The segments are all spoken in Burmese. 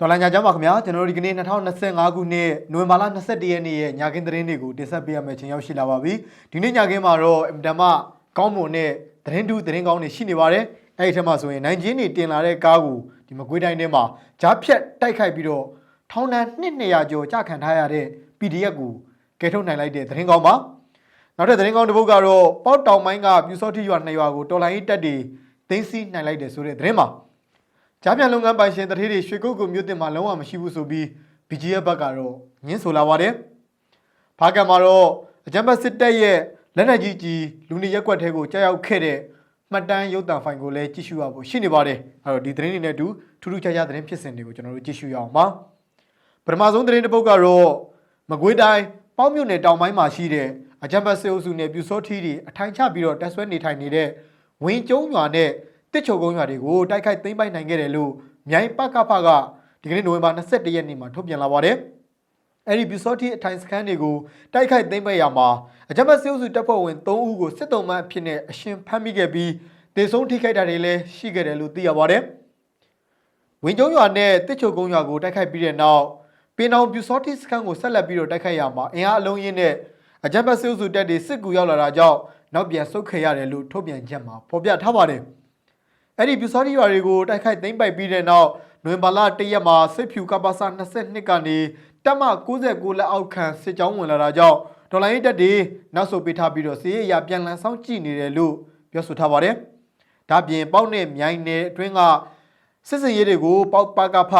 တော်လိုင်းညာကျောင်းပါခင်ဗျာကျွန်တော်တို့ဒီကနေ့2025ခုနှစ်နိုဝင်ဘာလ21ရက်နေ့ရဲ့ညကင်းသတင်းတွေကိုတင်ဆက်ပေးရမယ့်ချိန်ရောက်ရှိလာပါပြီဒီနေ့ညကင်းမှာတော့အင်တမကောင်းမွန်တဲ့သတင်းတူသတင်းကောင်းတွေရှိနေပါတယ်အဲ့ဒီထက်မှဆိုရင်နိုင်ချင်းတွေတင်လာတဲ့ကားကိုဒီမကွေးတိုင်းထဲမှာဂျားဖြတ်တိုက်ခိုက်ပြီးတော့ထောင်ဒဏ်200ကျော်ကြာခံထားရတဲ့ PDF ကိုကယ်ထုတ်နိုင်လိုက်တဲ့သတင်းကောင်းပါနောက်ထပ်သတင်းကောင်းတစ်ပုဒ်ကတော့ပေါက်တောင်ပိုင်းကပြူစောတိရွာနှစ်ရွာကိုတော်လိုင်းရေးတပ်တွေသိမ်းဆည်းနိုင်လိုက်တယ်ဆိုတဲ့သတင်းပါ ကြားပြန်လုပ်ငန်းပိုင်ရှင်တထေးတွေရွှေကုတ်ကုမြို့တင်မှာလုံးဝမရှိဘူးဆိုပြီး BGF ဘက်ကတော့ငင်းဆိုလာပါတယ်။ဘာကံမှာတော့အကြံဖတ်စစ်တပ်ရဲ့လက်နက်ကြီးကြီးလူနေရက်ကွက်ထဲကိုကြားရောက်ခဲ့တဲ့မှတ်တမ်းရုပ်သံဖိုင်ကိုလည်းကြည့်ရှုရဖို့ရှိနေပါတယ်။အဲ့တော့ဒီသတင်းတွေနဲ့အတူထူးထူးခြားခြားသတင်းဖြစ်စဉ်တွေကိုကျွန်တော်တို့ကြည့်ရှုရအောင်ပါ။ပထမဆုံးသတင်းတစ်ပုဒ်ကတော့မကွေးတိုင်းပေါင်းမြို့နယ်တောင်ပိုင်းမှာရှိတဲ့အကြံဖတ်စစ်အုပ်စုနဲ့ပြူစောထီးတွေအထိုင်ချပြီးတော့တက်ဆွဲနေထိုင်နေတဲ့ဝင်းကျုံရွာနဲ့ တစ်ချုံကုန်းရွာတွေကိုတိုက်ခိုက်သိမ်းပိုက်နိုင်ခဲ့တယ်လို့မြိုင်ပကဖကဒီကနေ့နိုဝင်ဘာ21ရက်နေ့မှာထုတ်ပြန်လာပါတယ်။အဲ့ဒီပြူစောထီးအထိုင်စခန်းတွေကိုတိုက်ခိုက်သိမ်းပိုက်ရမှာအကြမ်းဖက်စစ်အုပ်စုတပ်ဖွဲ့ဝင်3ဦးကိုစစ်တုံးမှအဖြစ်နဲ့အရှင်ဖမ်းမိခဲ့ပြီးတေဆုံးထိခိုက်တာတွေလည်းရှိခဲ့တယ်လို့သိရပါတယ်။ဝင်းကျုံရွာနဲ့တစ်ချုံကုန်းရွာကိုတိုက်ခိုက်ပြီးတဲ့နောက်ပင်အောင်ပြူစောထီးစခန်းကိုဆက်လက်ပြီးတော့တိုက်ခိုက်ရမှာအင်အားအလုံးရင်းနဲ့အကြမ်းဖက်စစ်အုပ်စုတပ်တွေစစ်ကူရောက်လာတာကြောင့်နောက်ပြန်ဆုတ်ခဲ့ရတယ်လို့ထုတ်ပြန်ချက်မှာဖော်ပြထားပါတယ်။ အဲ့ဒီပြူစောတိရွာတွေကိုတိုက်ခိုက်သိမ်းပိုက်ပြီးတဲ့နောက်နိုဝင်ဘာလ၁ရက်မှာစစ်ဖြူကပ္ပစ22ကနေတက်မ69လက်အောက်ခံစစ်ကြောင်းဝင်လာတာကြောင့်ဒေါ်လာရေးတက်တွေနောက်ဆုတ်ပေးထားပြီးတော့စီးရဲရပြန်လည်ဆောင်ကြည့်နေတယ်လို့ပြောဆိုထားပါတယ်။ဒါပြင်ပေါက်နဲ့မြိုင်နယ်အတွင်းကစစ်စင်ရေးတွေကိုပေါက်ပကဖ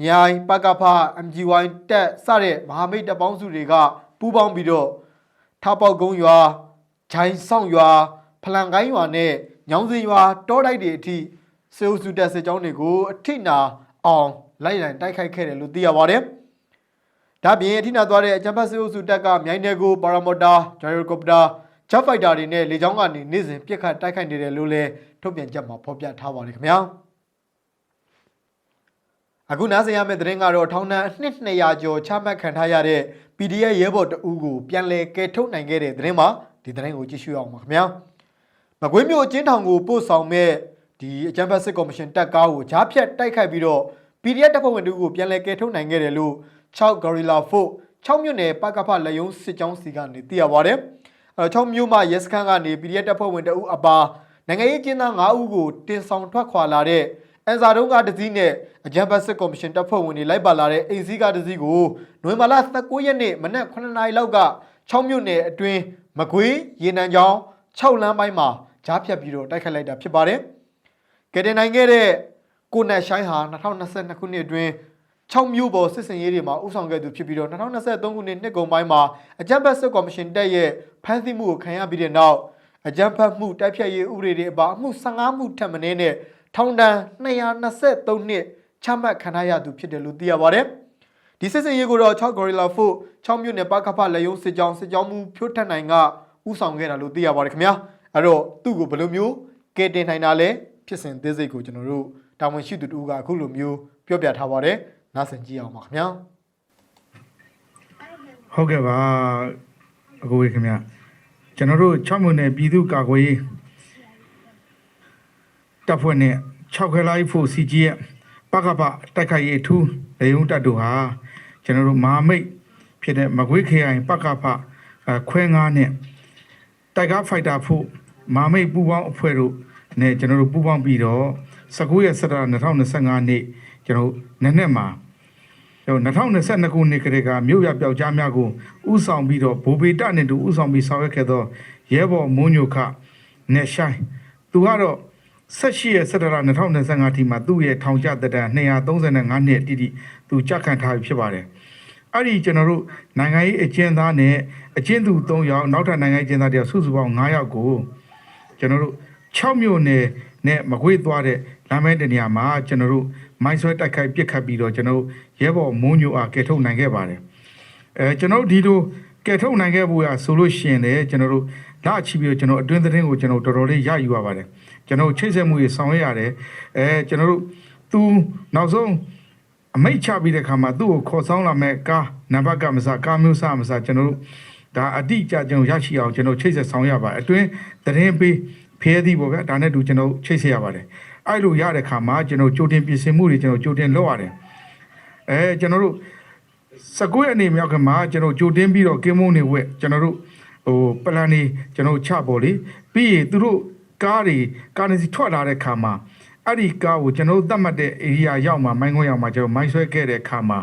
မြိုင်ပကဖ MGY တက်စတဲ့မဟာမိတ်တပ်ပေါင်းစုတွေကပူးပေါင်းပြီးတော့ထားပေါက်ကုန်းရွာဂျိုင်းဆောင်ရွာဖလန်ကိုင်းရွာနဲ့ ညောင်စင်ရွာတောတိုက်တွေအထိစေအုပ်စုတက်စစ်ကြောင်းတွေကိုအထိနာအောင်လိုက်လံတိုက်ခိုက်ခဲ့တယ်လို့သိရပါတယ်။ဒါပြင်အထိနာသွားတဲ့အချမ်းဖတ်စေအုပ်စုတက်ကမြိုင်နယ်ကိုပါရာမော်တာဂျိုင်ရိုကော်ပတာဂျက်ဖိုက်တာတွေနဲ့လေကြောင်းကနေနေ့စဉ်ပြစ်ခတ်တိုက်ခိုက်နေတယ်လို့လည်းထုတ်ပြန်ချက်မှာဖော်ပြထားပါတယ်ခင်ဗျာ။အခုနားဆင်ရမယ့်သတင်းကတော့ထောင်ဒဏ်အနှစ်200ကျော်ချမှတ်ခံထားရတဲ့ PDF ရဲဘော်တအူးကိုပြန်လည်ကယ်ထုတ်နိုင်ခဲ့တဲ့သတင်းပါဒီသတင်းကိုကြည့်ရှုရအောင်ပါခင်ဗျာ မကွေးမြို့အချင်းထောင်ကိုပို့ဆောင်မဲ့ဒီအကြံဖက်စစ်ကော်မရှင်တပ်ကားကိုဂျားဖြတ်တိုက်ခိုက်ပြီးတော့ PDF တပ်ဖွဲ့ဝင်တို့ကိုပြန်လည်ကယ်ထုတ်နိုင်ခဲ့တယ်လို့6 Gorilla Foot 6မြို့နယ်ပကဖလက်ယုံစစ်ကြောင်းစီကနေသိရပါတယ်အဲ6မြို့မှာရဲစခန်းကနေ PDF တပ်ဖွဲ့ဝင်တအူးအပါနိုင်ငံရေးကျင်းသား9ဦးကိုတင်ဆောင်ထွက်ခွာလာတဲ့အန်စာတုံးကတစည်းနဲ့အကြံဖတ်စစ်ကော်မရှင်တပ်ဖွဲ့ဝင်တွေလိုက်ပါလာတဲ့အိမ်စီးကတစည်းကိုနိုဝင်ဘာလ19ရက်နေ့မနက်9နာရီလောက်က6မြို့နယ်အတွင်းမကွေးရေနံချောင်း6လမ်းပိုင်းမှာ ကြားဖြတ်ပြီးတော့တိုက်ခိုက်လိုက်တာဖြစ်ပါတယ်။ကယ်တင်နိုင်ခဲ့တဲ့ကိုနက်ရှိုင်းဟာ2022ခုနှစ်အတွင်း6မြို့ပေါ်စစ်စင်ရေးတွေမှာဥဆောင်ခဲ့သူဖြစ်ပြီးတော့2023ခုနှစ်နှစ်ကုန်ပိုင်းမှာအကြံဖတ်စစ်ကော်မရှင်တပ်ရဲ့ဖမ်းဆီးမှုကိုခံရပြီးတဲ့နောက်အကြံဖတ်မှုတိုက်ဖြတ်ရေးဥပဒေတွေအပါအမှု15မှုထပ်မင်းနဲ့ထောင်ဒဏ်223နှစ်ချမှတ်ခံရသူဖြစ်တယ်လို့သိရပါတယ်။ဒီစစ်စင်ရေးကိုတော့6 Gorilla Foot 6မြို့နယ်ပကဖလက်ယုံစစ်ကြောင်းစစ်ကြောင်းမှုဖြိုးထက်နိုင်ကဥဆောင်ခဲ့တာလို့သိရပါတယ်ခင်ဗျာ။ အဲ့တော့သူ့ကိုဘယ်လိုမျိုးကဲတင်နိုင်တာလဲဖြစ်စဉ်သေးစိတ်ကိုကျွန်တော်တို့တာဝန်ရှိသူတူကအခုလိုမျိုးပြောပြထားပါတယ်။နားဆင်ကြည့်အောင်ပါခင်ဗျာ။ဟုတ်ကဲ့ပါအကိုကြီးခင်ဗျာကျွန်တော်တို့6မြို့နယ်ပြည်သူ့ကာကွယ်ရေးတပ်ဖွဲ့နဲ့6ခဲလိုက်ဖို့စီကြီးရဲ့ပကပတိုက်ခိုက်ရေးအထူးလေယုံတပ်တို့ဟာကျွန်တော်တို့မဟာမိတ်ဖြစ်တဲ့မကွေးခရိုင်ပကပအဲခွဲငါးနဲ့တိုက်ကားဖိုက်တာဖို့ မဟာမိတ်ပူးပေါင်းအဖွဲ့တို့နဲ့ကျွန်တော်တို့ပူးပေါင်းပြီးတော့19ရက်17 2025နေ့ကျွန်တော်တို့နက်နက်မှာကျွန်တော်2022ခုနှစ်ကလေးကမြို့ရပျောက်ကြားများကိုဥဆောင်ပြီးတော့ဘိုဘေတနဲ့တူဥဆောင်ပြီးဆောင်ရွက်ခဲ့သောရဲဘော်မွန်းညိုခနဲ့ရှိုင်းသူကတော့18ရက်17လ2025ထိမှာသူ့ရဲ့ထောင်ကျသက်တမ်း235နှစ်တိတိသူကြက်ခံထားပြီဖြစ်ပါတယ်အဲ့ဒီကျွန်တော်တို့နိုင်ငံရေးအကျဉ်းသားနဲ့အကျဉ်းသူ3ယောက်နောက်ထပ်နိုင်ငံရေးအကျဉ်းသားတယောက်စုစုပေါင်း9ယောက်ကို ကျွန်တော်တို့6မြို့နယ်နဲ့မကွေးသွားတဲ့လမ်းမဲတနေရာမှာကျွန်တော်တို့မိုင်းဆွဲတိုက်ခိုက်ပစ်ခတ်ပြီးတော့ကျွန်တော်တို့ရဲဘော်မုံညိုအားကယ်ထုတ်နိုင်ခဲ့ပါတယ်အဲကျွန်တော်တို့ဒီလိုကယ်ထုတ်နိုင်ခဲ့ဖို့ရဆိုလို့ရှိရင်လည်းကျွန်တော်တို့လာချီပြီးတော့ကျွန်တော်အတွင်းသတင်းကိုကျွန်တော်တော်တော်လေးရယူရပါတယ်ကျွန်တော်ချိတ်ဆက်မှုတွေဆောင်ရွက်ရတယ်အဲကျွန်တော်တို့သူနောက်ဆုံးအမိတ်ချပြီးတဲ့ခါမှာသူ့ကိုခေါ်ဆောင်လာမဲ့ကားနံပါတ်ကမစားကားမျိုးစားမစားကျွန်တော်တို့ ဒါအတိအကျကျွန်တော်ရရှိအောင်ကျွန်တော်ချိတ်ဆက်ဆောင်ရပါတယ်အတွင်းသတင်းပေးဖဲသည်ပေါ့ဗျာဒါနဲ့တူကျွန်တော်ချိတ်ဆက်ရပါတယ်အဲ့လိုရတဲ့ခါမှာကျွန်တော်ကြိုတင်ပြင်ဆင်မှုတွေကျွန်တော်ကြိုတင်လုပ်ရတယ်အဲကျွန်တော်တို့19ရက်နေ့မြောက်ခမှာကျွန်တော်ကြိုတင်းပြီးတော့ကင်းမုန်းနေဝက်ကျွန်တော်တို့ဟိုပလန်နေကျွန်တော်ချပေါ်လေပြီးရင်သူတို့ကားတွေကားနေစီထွက်လာတဲ့ခါမှာအဲ့ဒီကားကိုကျွန်တော်တို့သတ်မှတ်တဲ့ area ရောက်မှာမိုင်းခွန်းရောက်မှာကျွန်တော်မိုင်းဆွဲခဲ့တဲ့ခါမှာ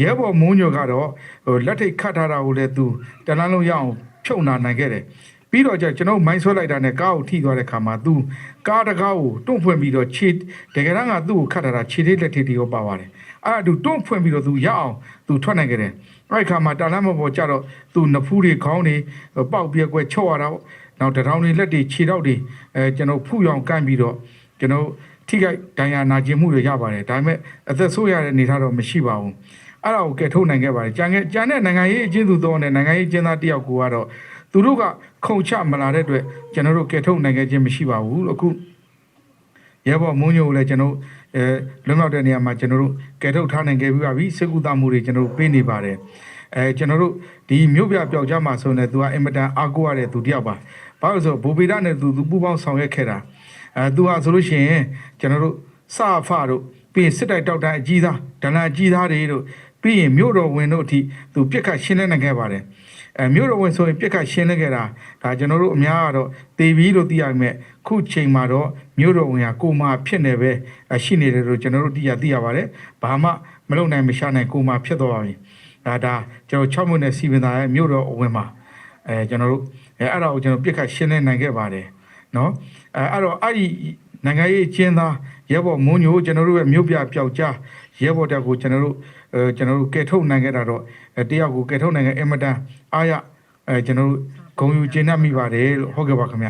ရဲဘော်မုံညိုကတော့ဟိုလက်ထိတ်ခတ်ထားတာကိုလည်းသူတလန်းလုံးရအောင်ဖြုတ်နာနိုင်ခဲ့တယ်ပြီးတော့ကျကျွန်တော်မိုင်းဆွဲလိုက်တာနဲ့ကားကိုထိသွားတဲ့ခါမှာသူကားတကားကိုတွန့်ဖွင့်ပြီးတော့ခြေတကယ်တမ်းကသူ့ကိုခတ်ထားတာခြေသေးလက်ထိတ်တွေရောပါပါတယ်အဲ့ဒါသူတွန့်ဖွင့်ပြီးတော့သူရအောင်သူထွက်နိုင်ခဲ့တယ်အဲ့ဒီခါမှာတလန်းမပေါ်ကြတော့သူနဖူးတွေခေါင်းတွေပေါက်ပြက်ကွက်ချော့ရတာပေါ့နောက်တထောင်တွေလက်တွေခြေတော့တွေအဲကျွန်တော်ဖူးရောင်ကန့်ပြီးတော့ကျွန်တော်ထိခိုက်ဒဏ်ရာနာကျင်မှုတွေရပါတယ်ဒါပေမဲ့အသက်ဆိုးရတဲ့အနေအထားတော့မရှိပါဘူး အဲ့ဒါကိုကဲထုတ်နိုင်ခဲ့ပါတယ်ကြံခဲ့ကြံတဲ့နိုင်ငံရေးအချင်းသူတော်နဲ့နိုင်ငံရေးအချင်းသားတယောက်ကိုကတော့သူတို့ကခုံချမလာတဲ့အတွက်ကျွန်တော်တို့ကဲထုတ်နိုင်ခဲ့ခြင်းမရှိပါဘူးလို့အခုရဲဘော်မုံညိုကိုလည်းကျွန်တော်အဲလွန်မြောက်တဲ့နေရာမှာကျွန်တော်တို့ကဲထုတ်ထားနိုင်ခဲ့ပြီးပါပြီစေကူတာမှုတွေကျွန်တော်တို့ပေးနေပါတယ်အဲကျွန်တော်တို့ဒီမြို့ပြပျောက်ကြားမှာဆိုနေသူကအင်မတန်အားကိုးရတဲ့သူတယောက်ပါဘာလို့လဲဆိုတော့ဘူပေဒနဲ့သူသူပူပေါင်းဆောင်ရွက်ခဲ့တာအဲသူဟာဆိုလို့ရှိရင်ကျွန်တော်တို့စဖတို့ပြီးရင်စစ်တိုက်တောက်တိုင်းအကြီးသားဒလန်အကြီးသားတွေတို့ ပြီးရင်မြို့တော်ဝင်တို့အထိသူပြစ်ခတ်ရှင်းလင်းနိုင်ခဲ့ပါတယ်အဲမြို့တော်ဝင်ဆိုရင်ပြစ်ခတ်ရှင်းလင်းခဲ့တာဒါကျွန်တော်တို့အများကတော့တေပြီလို့သိရမယ်ခုချိန်မှာတော့မြို့တော်ဝင်ကကိုမာဖြစ်နေပဲအဲရှိနေတယ်လို့ကျွန်တော်တို့သိရသိရပါတယ်ဘာမှမလုပ်နိုင်မရှာနိုင်ကိုမာဖြစ်သွားပါပြီဒါဒါကျွန်တော်6မိနစ်စီပင်သားရဲ့မြို့တော်ဝင်မှာအဲကျွန်တော်တို့အဲအဲ့ဒါကိုကျွန်တော်ပြစ်ခတ်ရှင်းလင်းနိုင်ခဲ့ပါတယ်နော်အဲအဲ့တော့အဲ့ဒီနိုင်ငံရေးအကျဉ်းသားရဲဘော်မုံညိုကျွန်တော်တို့ရဲ့မြို့ပြပျောက်ကြား ရဲဘော်တက်ကိုကျွန်တော်တို့အဲကျွန်တော်တို့ကဲထုတ်နိုင်ခဲ့တာတော့အဲတယောက်ကိုကဲထုတ်နိုင်ခဲ့အင်မတန်အားရအဲကျွန်တော်တို့ဂုံယူကျင်းတတ်မိပါတယ်လို့ဟုတ်ကဲ့ပါခင်ဗျ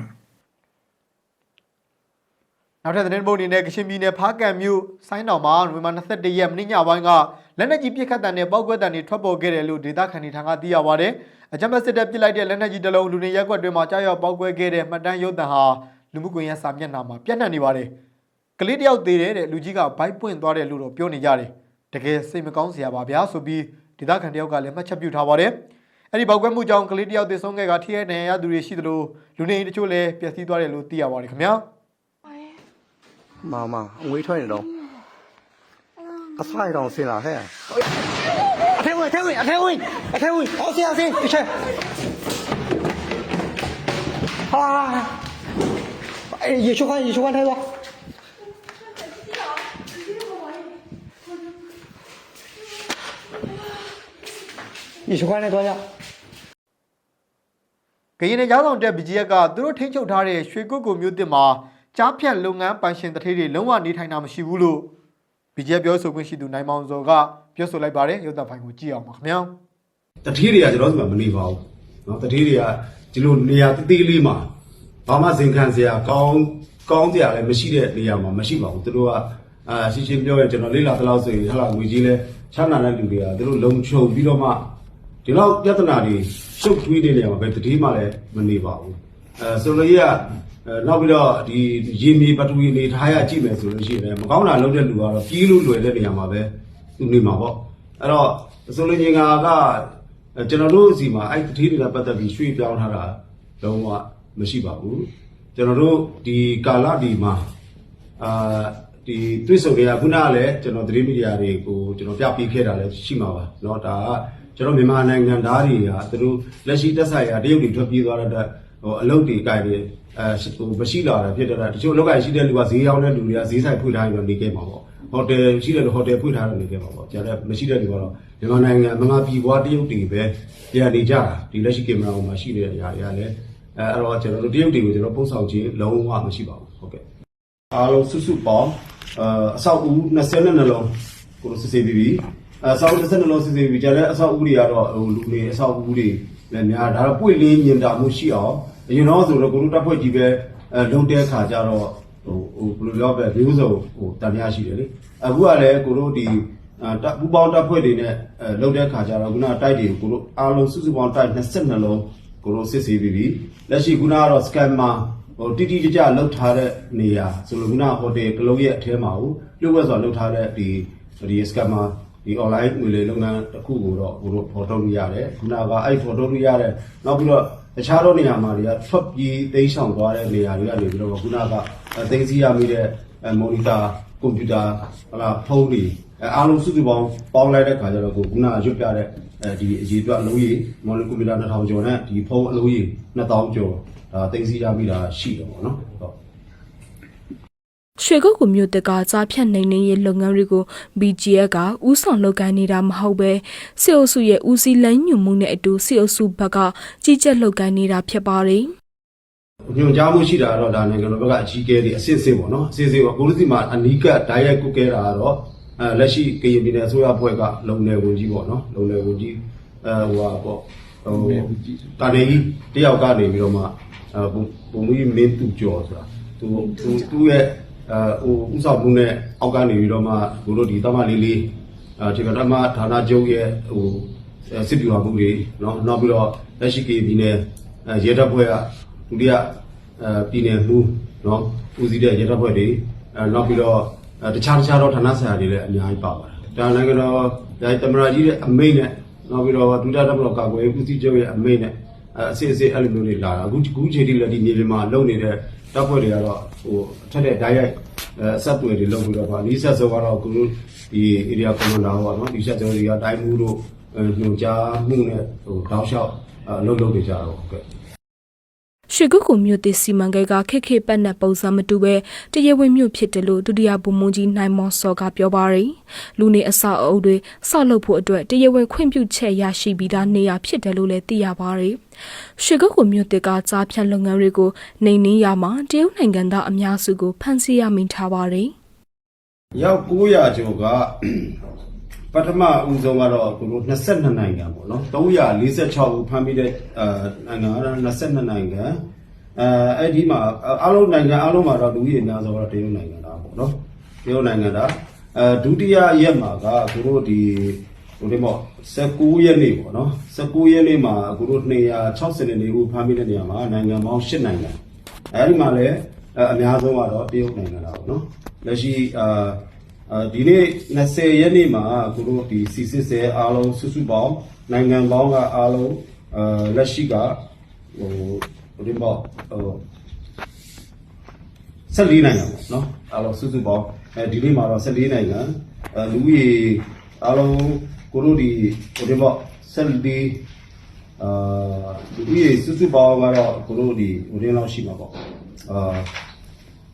နောက်ထပ်သတင်းပုတ်အနေနဲ့ကချင်ပြည်နယ်ဖားကံမြို့ဆိုင်းတောင်မှာနိုဝင်ဘာ21ရက်မနေ့ညပိုင်းကလက်နက်ကြီးပစ်ခတ်တဲ့နဲ့ပောက်ကွက်တံတွေထွက်ပေါ်ခဲ့တယ်လို့ဒေသခံတွေထံကသိရပါတယ်။အကြမ်းဖက်စစ်တပ်ပစ်လိုက်တဲ့လက်နက်ကြီးတစ်လုံးလူနေရက်ကွက်တွင်မှာကြားရောက်ပောက်ကွဲခဲ့တဲ့မှတ်တမ်းရုပ်သံဟာလူမှုကွန်ရက်စာမျက်နှာမှာပြန့်နှံ့နေပါတယ်။ ကလေးတယောက်သေးတယ်တဲ့လူကြီးကဘိုက်ပွင့်သွားတယ်လို့တော့ပြောနေကြတယ်တကယ်စိတ်မကောင်းစရာပါဗျာဆိုပြီးဒေသခံတယောက်ကလည်းမှတ်ချက်ပြုထားပါတယ်အဲ့ဒီပောက်ကွဲမှုကြောင့်ကလေးတယောက်သေဆုံးခဲ့ကထိရဲနိုင်ရသူတွေရှိသလိုလူနေအိမ်တချို့လည်းပျက်စီးသွားတယ်လို့သိရပါတယ်ခင်ဗျာမောင်မအဝေးထွက်နေတော့အဆိုင်တောင်ဆင်းလာဟဲ့အထဲဝင်အထဲဝင်အထဲဝင်အထဲဝင်အော်ဆရာဆင်းဒီချက်ဟာအေးရေချိုးခိုင်းရေချိုးခိုင်းထဲသွား 野球换太多呀。 ကရင်နယ်ကြားဆောင်တက် BGF ကသူတို့ထိန်းချုပ်ထားတဲ့ရွှေကုတ်ကိုမြို့တစ်မှာကြားဖြတ်လုပ်ငန်းပိုင်ရှင်တထေးတွေလုံးဝနေထိုင်တာမရှိဘူးလို့ BGF ပြောဆိုခွင့်ရှိသူနိုင်မောင်စော်ကပြောဆိုလိုက်ပါတယ်ရုပ်သံဖိုင်ကိုကြည့်အောင်ပါခင်ဗျာ တတိတွေကကျွန်တော်တို့ကမနေပါဘူးเนาะတတိတွေကဒီလိုနေရာတိတိလေးမှာဘာမှဇင်ခံစရာကောင်းကောင်းစရာလည်းမရှိတဲ့နေရာမှာမရှိပါဘူးသူတို့ကအာရှင်းရှင်းပြောရင်ကျွန်တော်လေးလာတလောက်ဆိုရင်ဟလာငွေကြီးလဲချမ်းသာတဲ့လူတွေကသူတို့လုံခြုံပြီးတော့မှ ဒီလောက်ပြဿနာတွေရှုပ်ထွေးတဲ့နေရာမှာပဲတတိမှလည်းမနေပါဘူးအဲဆိုလိုကြီးကအဲနောက်ပြီးတော့ဒီရေမြေပထဝီအနေထားရကြည့်မယ်ဆိုလို့ရှိရင်မကောင်းတာလုပ်တဲ့လူကတော့ကြီးလို့လွယ်တဲ့နေရာမှာပဲသူနေမှာပေါ့အဲ့တော့ဆိုလိုကြီးကက အဲကျွန်တော်တို့အစီမှာအဲ့တတိတွေနဲ့ပတ်သက်ပြီးရွှေ့ပြောင်းထားတာလုံးဝမရှိပါဘူးကျွန်တော်တို့ဒီကာလဒီမှာအာဒီတွေ့ဆုံတွေကခုနကလည်းကျွန်တော်သတင်းမီဒီယာတွေကိုကျွန်တော်ပြပေးခဲ့တာလည်းရှိမှာပါเนาะဒါက ကျွန်တော်မြန်မာနိုင်ငံသားတွေကသူတို့လက်ရှိတက်ဆိုင်ရာတရုတ်တွေထွက်ပြေးသွားတဲ့အတွက်ဟိုအလုပ်တွေကြိုက်တယ်အဲဟိုမရှိလာတာဖြစ်တဲ့အတွက်တချို့အလုပ်ကြိုက်ရှိတဲ့လူကဈေးရောက်တဲ့လူတွေကဈေးဆိုင်ဖွင့်ထားပြီးတော့နေခဲ့မှာပေါ့ဟိုတယ်ရှိတဲ့လူဟိုတယ်ဖွင့်ထားတယ်နေခဲ့မှာပေါ့ကျန်တဲ့မရှိတဲ့လူကတော့မြန်မာနိုင်ငံမြန်မာပြည်ပွားတရုတ်တွေပဲပြန်နေကြတာဒီလက်ရှိကင်မရာပေါ်မှာရှိနေတဲ့နေရာတွေကလည်းအဲအဲ့တော့ကျွန်တော်တို့တရုတ်တွေကိုကျွန်တော်ပို့ဆောင်ခြင်းလုံးဝမရှိပါဘူးဟုတ်ကဲ့အားလုံးစုစုပေါင်းအအဆောက်အဦ22လုံးကိုလိုစစ်ဆေးပြီးပြီ အဆောက်အဦ22လုံးစစ်ဆေးပြီးကြတဲ့အဆောက်အဦတွေကတော့ဟိုလူနေအဆောက်အဦတွေလည်းများဒါတော့ပွင့်လင်းမြင်တာမှုရှိအောင်အရင်တော့ဆိုတော့ကိုလိုတပ်ဖွဲ့ကြီးပဲအဲလုံတဲ့ခါကျတော့ဟိုဟိုဘယ်လိုပြောပဲမျိုးစုံဟိုတန်များရှိတယ်လေအခုကလည်းကိုတို့ဒီအာတပ်ပူပေါင်းတပ်ဖွဲ့တွေနဲ့အဲလုံတဲ့ခါကျတော့ခုနတိုက်တွေကိုတို့အားလုံးစုစုပေါင်းတိုက်22လုံးကိုတို့စစ်ဆေးပြီးပြီလက်ရှိခုနကတော့ scammer ဟိုတိတိကျကျလောက်ထားတဲ့နေရာဆိုလိုခုနဟိုတယ်ကလုံးရဲ့အထဲမှာကိုပြုတ်ဝက်စွာလောက်ထားတဲ့ဒီဒီ scammer ဒီ online ငွေလေလုပ်ငန်းတစ်ခုကိုတော့ကိုတို့ဖော်ထုတ်လို့ရတယ်ခုနကအဲ့ဖော်ထုတ်လို့ရတယ်နောက်ပြီးတော့တခြားသောနေရာမှာတွေကထွက်ပြေးသိမ်းဆောင်သွားတဲ့နေရာတွေကနေပြီးတော့ခုနကသိမ်းဆည်းရမိတဲ့ monitor ကွန်ပျူတာဟလာဖုန်းတွေအဲအားလုံးစုစုပေါင်းပေါင်းလိုက်တဲ့ခါကျတော့ကိုခုနကရွတ်ပြတဲ့အဲဒီအရေးအတွက်အလုံးကြီးမော်လီကွန်ပျူတာ2000ကျော်နဲ့ဒီဖုန်းအလုံးကြီး2000ကျော်ဒါတင်စီရပြီးတာရှိတယ်ပေါ့နော်ဟုတ် ရွှေကုတ်ကူမြို့တက်ကကြားဖြတ်နိုင်နေရေးလုပ်ငန်းတွေကို BGF ကဥဆောင်လုပ်ကိုင်နေတာမဟုတ်ပဲစစ်အုပ်စုရဲ့ဦးစီးလမ်းညွှန်မှုနဲ့အတူစစ်အုပ်စုဘက်ကကြီးကြပ်လုပ်ကိုင်နေတာဖြစ်ပါတယ်ညွန်ကြားမှုရှိတာကတော့ဒါနိုင်ငံတော်ဘက်ကအကြီးအကဲတွေအစစ်အစစ်ပေါ့နော်အစစ်အစစ်ကကိုလူစီမှာအနီးကပ်ဓာတ်ရိုက်ကုတ်ခဲတာကတော့အဲလက်ရှိကရင်ပြည်နယ်အစိုးရအဖွဲ့ကလုံနယ်ဝင်ကြီးပေါ့နော်လုံနယ်ဝင်ကြီးအဲဟိုဟာပေါ့ဟိုတာနေကြီးတယောက်ကနေပြီးတော့မှအဲဘုံဘုံကြီးမင်းသူကျော်ဆိုတာသူသူသူ့ရဲ့အဲ ဟိုဥဆောင်မှုနဲ့အောက်ကနေပြီးတော့မှကိုတို့ဒီတမလေးလေးအဲဒီကတမဌာနချုပ်ရဲ့ဟိုစစ်ပြူဟာမှုတွေနော်နောက်ပြီးတော့လက်ရှိကရင်ပြည်နယ်အဲရဲတပ်ဖွဲ့က ဒုတိယအဲပြည်နယ်မှုเนาะဦးစီးတဲ့ရဲတပ်ဖွဲ့တွေအဲနောက်ပြီးတော့အဲတခြားတခြားသောဌာနဆိုင်ရာတွေလည်းအများကြီးပါပါတယ်။ဒါနိုင်ငံတော်ဒါတမရာကြီးရဲ့အမိန့်နဲ့နောက်ပြီးတော့ဒုတိယတပ်မတော်ကာကွယ်ရေးဦးစီးချုပ်ရဲ့အမိန့်နဲ့အဲအစစ်အစစ်အဲ့လိုမျိုးတွေလာတာအခုအခုချိန်ထိလည်းဒီမြေပြင်မှာလုပ်နေတဲ့ တပ်ဖွဲ့တွေကတော့ဟိုအထက်တဲ့ဓာတ်ရိုက်အဲဆက်သွယ်တွေလုပ်ပြီးတော့ပါအနည်းဆက်ဆုံးကတော့အခုတို့ဒီ area commander ပေါ့နော်ဒီဆက်သွယ်တွေကတိုင်းမှုတို့အဲညွှန်ကြားမှုနဲ့ဟိုတောက်လျှောက်အလုပ်လုပ်နေကြတော့ဟုတ်ကဲ့ ရွှေကုတ်ကူမြို့တစ်စီမံကိန်းကခက်ခဲပတ်နဲ့ပုံစံမတူပဲတရဝင်းမြို့ဖြစ်တယ်လို့ဒုတိယဗိုလ်မှူးကြီးနိုင်မော်စောကပြောပါရယ်လူနေအဆောက်အအုပ်တွေဆောက်လုပ်ဖို့အတွက်တရဝင်းခွင့်ပြုချက်ရရှိပြီးသားနေရာဖြစ်တယ်လို့လည်းသိရပါရယ်ရွှေကုတ်ကူမြို့တစ်ကကြားဖြတ်လုပ်ငန်းတွေကိုနှိမ်နင်းရမှာတရုတ်နိုင်ငံသားအများစုကိုဖမ်းဆီးရမိထားပါရယ်ရောက်900ကျော်က ပထမဦးဆုံးကတော့ကိုလို22နိုင်ငံပေါ့နော်346ဦးဖမ်းပြီးတဲ့အာနိုင်ငံကတော့22နိုင်ငံအဲအဲ့ဒီမှာအားလုံးနိုင်ငံအားလုံးမှာတော့လူကြီးအများဆုံးကတော့တရုတ်နိုင်ငံသားပေါ့နော်တရုတ်နိုင်ငံသားအဲဒုတိယရက်မှာကကိုတို့ဒီဟိုဒီမော့19ရက်နေ့ပေါ့နော်19ရက်နေ့မှာကိုတို့264ဦးဖမ်းပြီးတဲ့နေရာမှာနိုင်ငံပေါင်း8နိုင်ငံအဲဒီမှာလည်းအများဆုံးကတော့တရုတ်နိုင်ငံသားပေါ့နော်လက်ရှိအာအဲ ဒီနေ့20ရက်နေ့မှာကိုတို့ဒီစီစစ်ဆဲအားလုံးစုစုပေါင်းနိုင်ငံပေါင်းကအားလုံးအဲလက်ရှိကဟိုဟိုဒီပေါ့ဟို14နိုင်ငံပေါ့နော်အားလုံးစုစုပေါင်းအဲဒီနေ့မှာတော့14နိုင်ငံအဲလူကြီးအားလုံးကိုတို့ဒီဟိုဒီပေါ့14အာလူကြီးစုစုပေါင်းကတော့ကိုတို့ဒီဟိုဒီလောက်ရှိမှာပေါ့အာ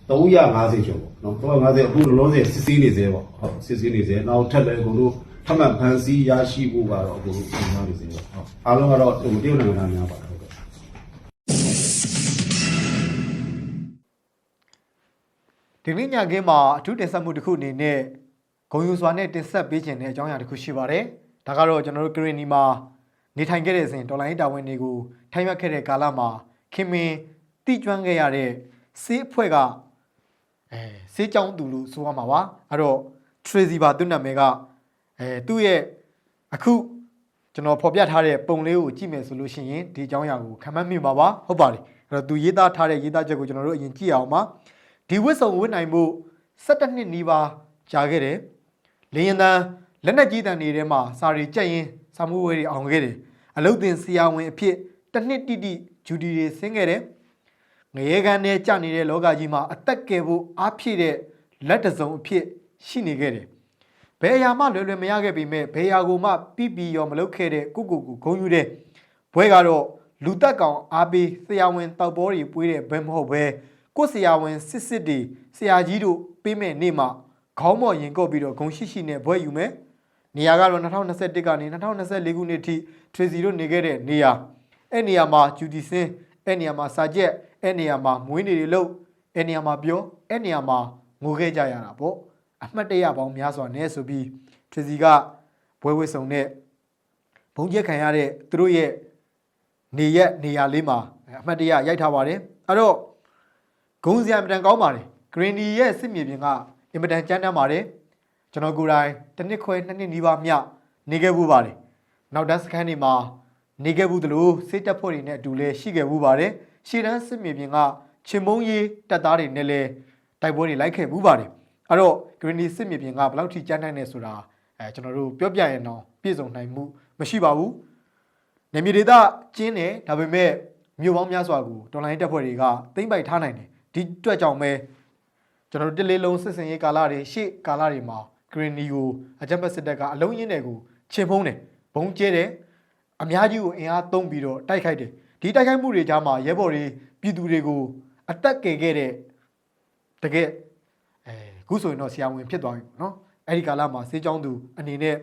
350ကျော်ပေါ့နော်350အခုလောလောဆယ်စစ်ဆေးနေသေးပေါ့ဟုတ်စစ်ဆေးနေသေးနောက်ထပ်လည်းကိုတို့ထပ်မံဖန်ဆီးရရှိဖို့ကတော့ကိုတို့ပြန်လာနေသေးပေါ့ဟုတ်အားလုံးကတော့ဟိုတရုတ်နိုင်ငံသားများပါတယ်ဟုတ်ကဲ့ဒီနေ့ညခင်းမှာအထူးတင်ဆက်မှုတစ်ခုအနေနဲ့ဂုံယူစွာနဲ့တင်ဆက်ပေးခြင်းတဲ့အကြောင်းအရာတစ်ခုရှိပါတယ်။ဒါကတော့ကျွန်တော်တို့ကရင်နီမှာနေထိုင်ခဲ့တဲ့စဉ်တော်လိုင်းတာဝန်တွေကိုထိုင်ရွက်ခဲ့တဲ့ကာလမှာခင်မင်တိကျွမ်းခဲ့ရတဲ့စေးအဖွဲ့က အဲစေးကြောင်းသူလို့ဆိုရမှာပါ။အဲ့တော့ Tracy ပါသူ့နာမည်ကအဲသူ့ရဲ့အခုကျွန်တော်ဖော်ပြထားတဲ့ပုံလေးကိုကြည့်မယ်ဆိုလို့ရှိရင်ဒီအကြောင်းအရာကိုခံမှန်းမိပါပါဟုတ်ပါတယ်အဲ့တော့သူရေးသားထားတဲ့ရေးသားချက်ကိုကျွန်တော်တို့အရင်ကြည့်အောင်ပါဒီဝစ်စုံဝစ်နိုင်မှု17နှစ်နီးပါးကြာခဲ့တယ်လေရင်တန်းလက်နက်ကြီးတန်တွေထဲမှာစာရီကြက်ရင်စာမှုဝဲတွေအောင်ခဲ့တယ်အလုတ်တင်ဆရာဝန်အဖြစ်တစ်နှစ်တိတိဂျူဒီတွေဆင်းခဲ့တယ် ငရေကန်နဲ့ကြာနေတဲ့လောကကြီးမှာအသက်ကယ်ဖို့အားဖြည့်တဲ့လက်တစုံအဖြစ်ရှိနေခဲ့တယ်ဘယ်အရာမှလွယ်လွယ်မရခဲ့ပေမဲ့ဘယ်အရာကိုမှပြပြရောမလုပ်ခဲ့တဲ့ကိုကိုကိုဂုံယူတဲ့ဘွဲကတော့လူတက်ကောင်အားပေးဆရာဝန်တောက်ပေါ်တွေပွေးတဲ့ဘယ်မဟုတ်ပဲကိုဆရာဝန်စစ်စစ်တွေဆရာကြီးတို့ပေးမဲ့နေ့မှာခေါင်းမော်ရင်ကုတ်ပြီးတော့ဂုံရှိရှိနဲ့ဘွဲယူမယ်နေရာကတော့2021ကနေ2024ခုနှစ်ထိထရီစီတို့နေခဲ့တဲ့နေရာအဲ့နေရာမှာဂျူဒီစင်းအဲ့နေရာမှာစာကြက် အဲ့နေရာမှာမွေးနေတွေလို့အဲ့နေရာမှာပြောအဲ့နေရာမှာငိုခဲ့ကြရတာပေါ့အမှတ်တရပေါင်းများစွာနဲ့ဆိုပြီးထရီစီကဘွဲဝဲဆောင်နဲ့ဘုံကျက်ခံရတဲ့သူတို့ရဲ့နေရက်နေရာလေးမှာအမှတ်တရရိုက်ထားပါတယ်အဲ့တော့ဂုံစရာအင်မတန်ကောင်းပါတယ်ဂရင်းဒီရဲ့စစ်မြေပြင်ကအင်မတန်ကြမ်းတမ်းပါတယ်ကျွန်တော်ကိုယ်တိုင်တစ်နှစ်ခွဲနှစ်နှစ်နီးပါးမြနေခဲ့ဘူးပါတယ်နောက်တန်းစခန်းတွေမှာနေခဲ့ဘူးသလိုစစ်တပ်ဖွဲ့တွေနဲ့အတူလဲရှိခဲ့ဘူးပါတယ် ရှေ့တန်းစစ်မြေပြင်ကချင်မုံရေးတပ်သားတွေနဲ့လဲတိုက်ပွဲတွေလိုက်ခဲ့ဘူးပါတယ်အဲ့တော့ green tea စစ်မြေပြင်ကဘယ်လောက်ထိကျန်းနိုင်နေဆိုတာအဲကျွန်တော်တို့ပြောပြရင်တော့ပြည့်စုံနိုင်မှုမရှိပါဘူး။နေမြေဒေသကျင်းတယ်ဒါပေမဲ့မြို့ပေါင်းများစွာကိုတော်လိုင်းတပ်ဖွဲ့တွေကသိမ့်ပိုက်ထားနိုင်တယ်။ဒီအတွက်ကြောင့်ပဲကျွန်တော်တို့တစ်လေးလုံးစစ်စင်ရေးကာလတွေရှေ့ကာလတွေမှာဂရင်းနီကိုအကြမ်းဖက်စစ်တပ်ကအလုံးရင်းတဲ့ကိုချေဖုံးတယ်ဘုံကျဲတယ်အများကြီးကိုအင်အားသုံးပြီးတော့တိုက်ခိုက်တယ် ဒီတိုက်ခိုက်မှုတွေကြားမှာရဲဘော်တွေပြည်သူတွေကိုအတက်ကယ်ခဲ့တဲ့တကယ်အဲခုဆိုရင်တော့ဆရာဝန်ဖြစ်သွားပြီပေါ့နော်အဲ့ဒီကာလမှာစေးချောင်းသူအနေနဲ့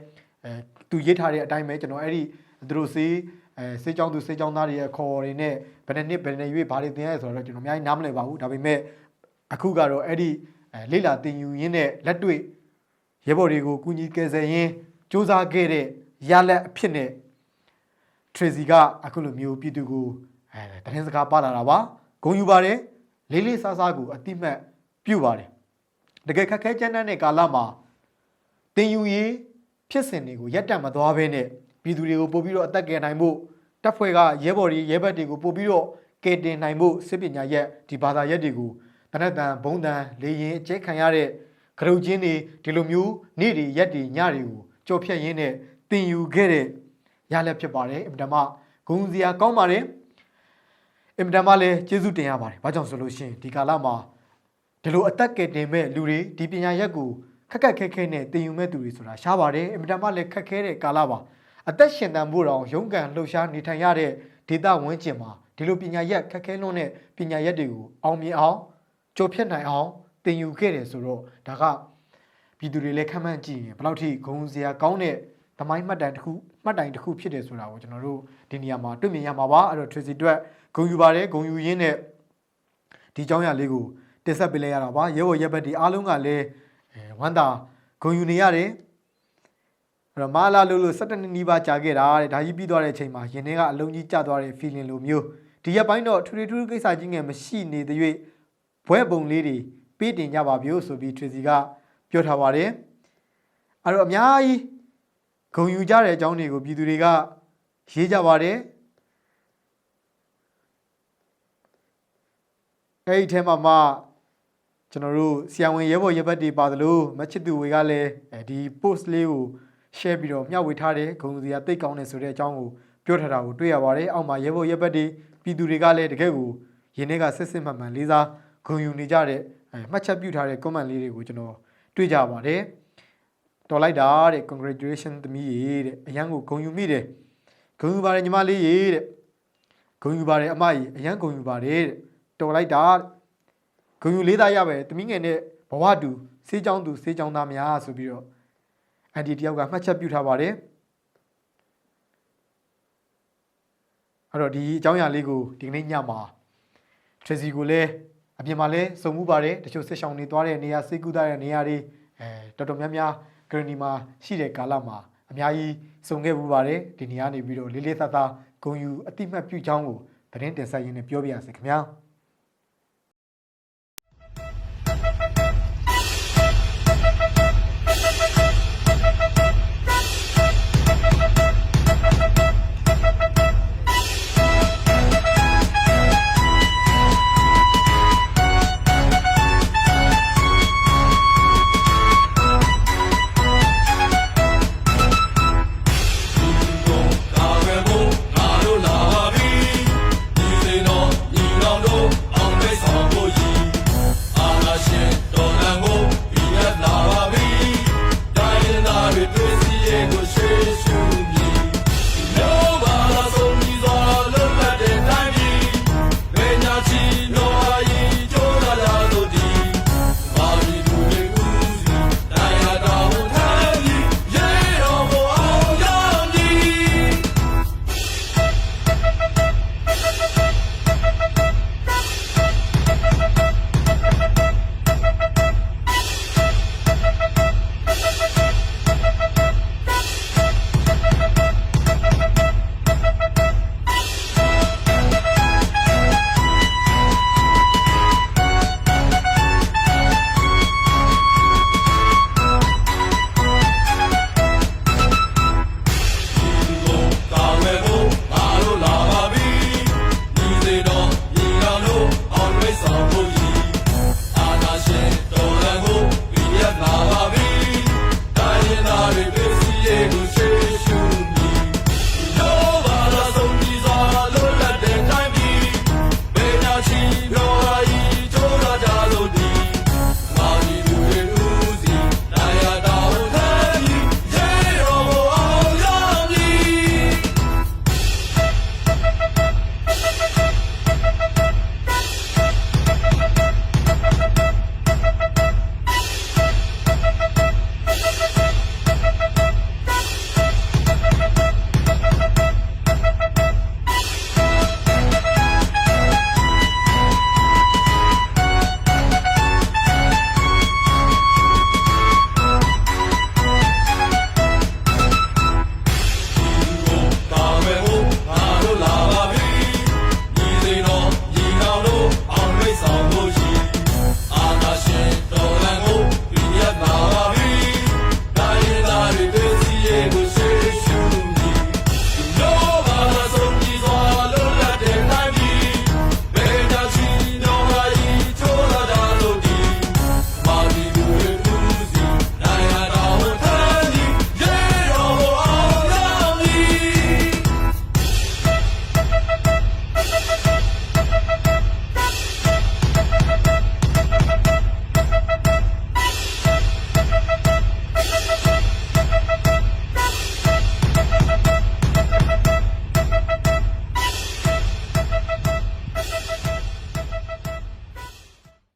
အဲသူရေးထားတဲ့အတိုင်းပဲကျွန်တော်အဲ့ဒီသူတို့စေးအဲစေးချောင်းသူစေးချောင်းသားတွေရဲ့ခေါ်တွေနဲ့ဘယ်နှစ်နှစ်ဘယ်နှစ်ရွေးဘာတွေသင်ရလဲဆိုတော့ကျွန်တော်အများကြီးနားမလည်ပါဘူးဒါပေမဲ့အခုကတော့အဲ့ဒီအဲလိလာတင်ယူရင်းနဲ့လက်တွေ့ရဲဘော်တွေကိုကူညီကယ်ဆယ်ရင်းစူးစမ်းခဲ့တဲ့ရလက်အဖြစ်နဲ့ Tracy ကအခုလိုမျိုးပြည်သူကိုအဲသတင်းစကားပါလာတာပါဂုံယူပါတယ်လေးလေးစားစားကိုအတိမတ်ပြုပါတယ်တကယ်ခက်ခဲကြမ်းတမ်းတဲ့ကာလမှာတင်ယူရေးဖြစ်စဉ်တွေကိုရက်တက်မသွားဘဲနဲ့ပြည်သူတွေကိုပို့ပြီးတော့အသက်ကယ်နိုင်ဖို့တပ်ဖွဲ့ကရဲဘော်တွေရဲဘက်တွေကိုပို့ပြီးတော့ကယ်တင်နိုင်ဖို့စစ်ပညာရက်ဒီဘာသာရက်တွေကိုတနက်တန်ဘုံတန်လေရင်အကျဲခံရတဲ့ကရုတ်ချင်းတွေဒီလိုမျိုးနေ့တွေရက်တွေညတွေကိုကြော်ဖြတ်ရင်းနဲ့တင်ယူခဲ့တဲ့ ရလက်ဖြစ်ပါတယ်အင်မတန်မှဂုဏ်စရာကောင်းပါတယ်အင်မတန်မှလည်းကျေးဇူးတင်ရပါတယ်ဘာကြောင့်ဆိုလို့ရှိရင်ဒီကာလမှာဒီလိုအသက်ကယ်တင်မဲ့လူတွေဒီပညာရက်ကိုခက်ခက်ခဲခဲနဲ့တင်ယူမဲ့သူတွေဆိုတာရှားပါတယ်အင်မတန်မှလည်းခက်ခဲတဲ့ကာလပါအသက်ရှင်တန်ဖို့တောင်ရုန်းကန်လှုပ်ရှားနေထိုင်ရတဲ့ဒေသဝန်းကျင်မှာဒီလိုပညာရက်ခက်ခဲလွန်းတဲ့ပညာရက်တွေကိုအောင်မြင်အောင်ကြိုဖြတ်နိုင်အောင်တင်ယူခဲ့တယ်ဆိုတော့ဒါကပြည်သူတွေလည်းခံမှန်းကြည့်ရင်ဘယ်လောက်ထိဂုံစရာကောင်းတဲ့သမိုင်းမှတ်တိုင်တစ်ခု မှတ်တိုင်တစ်ခုဖြစ်တယ်ဆိုတာကိုကျွန်တော်တို့ဒီနေရာမှာတွေ့မြင်ရမှာပါအဲ့တော့ Tracy အတွက်ဂုံယူပါတယ်ဂုံယူရင်းနဲ့ဒီအကြောင်းအရာလေးကိုတင်ဆက်ပေးလိုက်ရတာပါရဲဘော်ရဲဘက်ဒီအားလုံးကလည်းအဲဝမ်းသာဂုံယူနေရတယ်အဲ့တော့မာလာလို့လို့17နှစ်နီးပါးကြာခဲ့တာတဲ့ဒါကြီးပြီးသွားတဲ့အချိန်မှာရင်ထဲကအလုံးကြီးကျသွားတဲ့ feeling လိုမျိုးဒီရက်ပိုင်းတော့ထူထူထူကိစ္စကြီးငယ်မရှိနေတဲ့၍ဘွဲပုံလေးတွေပေးတင်ကြပါဗျို့ဆိုပြီး Tracy ကပြောထားပါတယ်အဲ့တော့အများကြီး ဂုံယူကြတဲ့အကြောင်းတွေကိုပြည်သူတွေကရေးကြပါတယ်အဲ့ဒီထဲမှာမှကျွန်တော်တို့ဆီယံဝင်ရဲဘော်ရဲဘက်တွေပါသလိုမချစ်သူတွေကလည်းအဲဒီ post လေးကို share ပြီးတော့မျှဝေထားတယ်ဂုံစရာတိတ်ကောင်းတယ်ဆိုတဲ့အကြောင်းကိုပြောထားတာကိုတွေ့ရပါတယ်အောက်မှာရဲဘော်ရဲဘက်တွေပြည်သူတွေကလည်းတကယ်ကိုရင်းနှီးကစစ်စစ်မှန်မှန်လေးစားဂုံယူနေကြတဲ့အဲမှတ်ချက်ပြုထားတဲ့ comment လေးတွေကိုကျွန်တော်တွေ့ကြပါတယ် တော်လိုက်တာတဲ့ congratulation သမီးရေတဲ့အရန်ကိုဂုံယူမိတယ်ဂုံယူပါတယ်ညီမလေးရေတဲ့ဂုံယူပါတယ်အမကြီးအရန်ဂုံယူပါတယ်တဲ့တော်လိုက်တာတဲ့ဂုံယူလေးသားရပဲသမီးငယ်နဲ့ဘဝတူစေးချောင်းသူစေးချောင်းသားများဆိုပြီးတော့အန်တီတယောက်ကမှတ်ချက်ပြုထားပါတယ်အဲ့တော့ဒီအကြောင်းအရာလေးကိုဒီကနေ့ညမှာ Tracy ကိုလည်းအပြင်မှာလည်းစုံမှုပါတယ်တချို့ဆက်ရှောင်နေသွားတဲ့နေရာစိတ်ကူးတဲ့နေရာတွေအဲတော်တော်များများ ဂရနီမှာရှိတဲ့ကာလမှာအများကြီးစုံခဲ့မှုပါတယ်ဒီနေရာနေပြီးတော့လေးလေးသားသားဂုံယူအတိမတ်ပြုချောင်းကိုသတင်းတင်ဆက်ရင်းနဲ့ပြောပြရစီခင်ဗျာ။